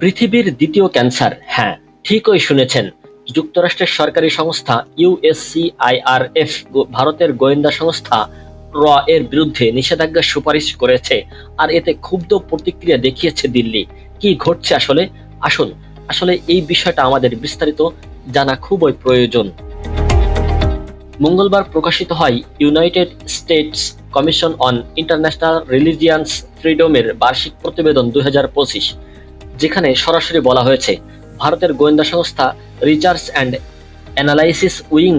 পৃথিবীর দ্বিতীয় ক্যান্সার হ্যাঁ ঠিকই শুনেছেন। যুক্তরাষ্ট্রের সরকারি সংস্থা ইউএসসিআইআরএফ ভারতের গোয়েন্দা সংস্থা র এর বিরুদ্ধে নিষেধাজ্ঞার সুপারিশ করেছে, আর এতে ক্ষুব্ধ প্রতিক্রিয়া দেখিয়েছে দিল্লি। কি ঘটছে আসলে? আসুন, আসলে এই বিষয়টা আমাদের বিস্তারিত জানা খুবই প্রয়োজন। মঙ্গলবার প্রকাশিত হয় United States commission on international religious ফ্রিডমের বার্ষিক প্রতিবেদন দুই হাজার পঁচিশ। যেখানে সরাসরি বলা হয়েছে, ভারতের গোয়েন্দা সংস্থা রিসার্চ অ্যান্ড অ্যানালাইসিস উইং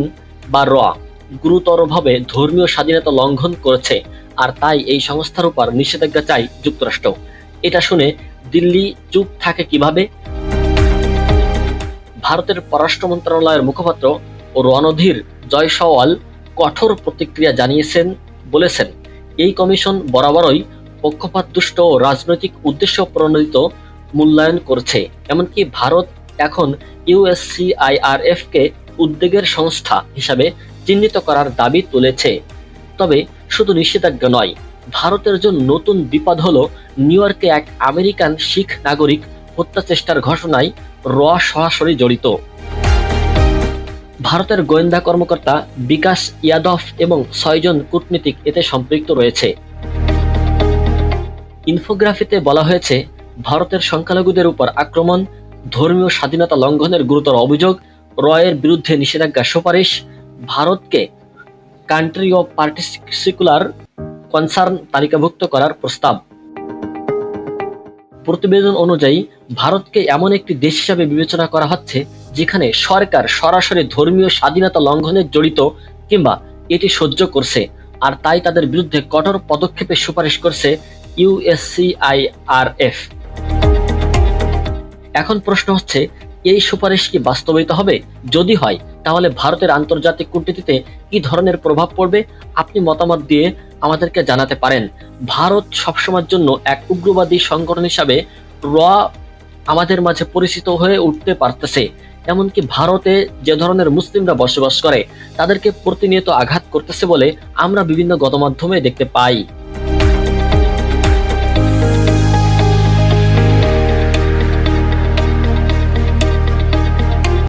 বা র গুরুতরভাবে ধর্মীয় স্বাধীনতা লঙ্ঘন করেছে আর তাই এই সংস্থার উপর নিষেধাজ্ঞা চাই যুক্তরাষ্ট্র। এটা শুনে দিল্লি চুপ থাকে কীভাবে? ভারতের পররাষ্ট্র মন্ত্রণালয়ের মুখপাত্র ও রণধীর জয়সওয়াল কঠোর প্রতিক্রিয়া জানিয়েছেন, বলেছেন, এই কমিশন বরাবরই পক্ষপাতদুষ্ট ও রাজনৈতিক উদ্দেশ্য প্রণোদিত মূল্যায়ন করছে। এমনকি ভারত এখন ইউএসসিআইআরএফ কে উদ্বেগের সংস্থা হিসাবে চিহ্নিত করার দাবি তুলেছে। তবে শুধু নিষেধাজ্ঞা নয়, ভারতের জন্য নতুন বিপদ হলো নিউ ইয়র্কে এক আমেরিকান শিখ নাগরিক হত্যা চেষ্টার ঘটনায় র সরাসরি জড়িত। ভারতের গোয়েন্দা কর্মকর্তা বিকাশ ইয়াদভ এবং ছয়জন কূটনীতিক এতে সম্পৃক্ত রয়েছে। ইনফোগ্রাফিতে বলা হয়েছে ভারতের সংখ্যালঘুদের উপর আক্রমণ, ধর্মীয় স্বাধীনতা লঙ্ঘনের গুরুতর অভিযোগ, রয়ের বিরুদ্ধে নিষেধাজ্ঞা সুপারিশ, ভারতকে কান্ট্রি অফ পার্টিসিকুলার কনসার্ন তালিকাভুক্ত করার প্রস্তাব। প্রতিবেদন অনুযায়ী, ভারতকে এমন একটি দেশ হিসাবে বিবেচনা করা হচ্ছে, যেখানে সরকার সরাসরি ধর্মীয় স্বাধীনতা লঙ্ঘনে জড়িত কিংবা এটি সহ্য করছে, আর তাই তাদের বিরুদ্ধে কঠোর পদক্ষেপের সুপারিশ করছে ইউএসসিআইআরএফ এখন প্রশ্ন হচ্ছে, এই সুপারিশ কি বাস্তবায়িত হবে? যদি হয়, তাহলে ভারতের আন্তর্জাতিক কূটনীতিতে কি ধরনের প্রভাব পড়বে? আপনি মতামত দিয়ে আমাদেরকে জানাতে পারেন। ভারত সবসময়ের জন্য এক উগ্রবাদী সংগঠন হিসাবে র আমাদের মাঝে পরিচিত হয়ে উঠতে পারতেছে। এমনকি ভারতে যে ধরনের মুসলিমরা বসবাস করে, তাদেরকে প্রতিনিয়ত আঘাত করতেছে বলে আমরা বিভিন্ন গণমাধ্যমে দেখতে পাই।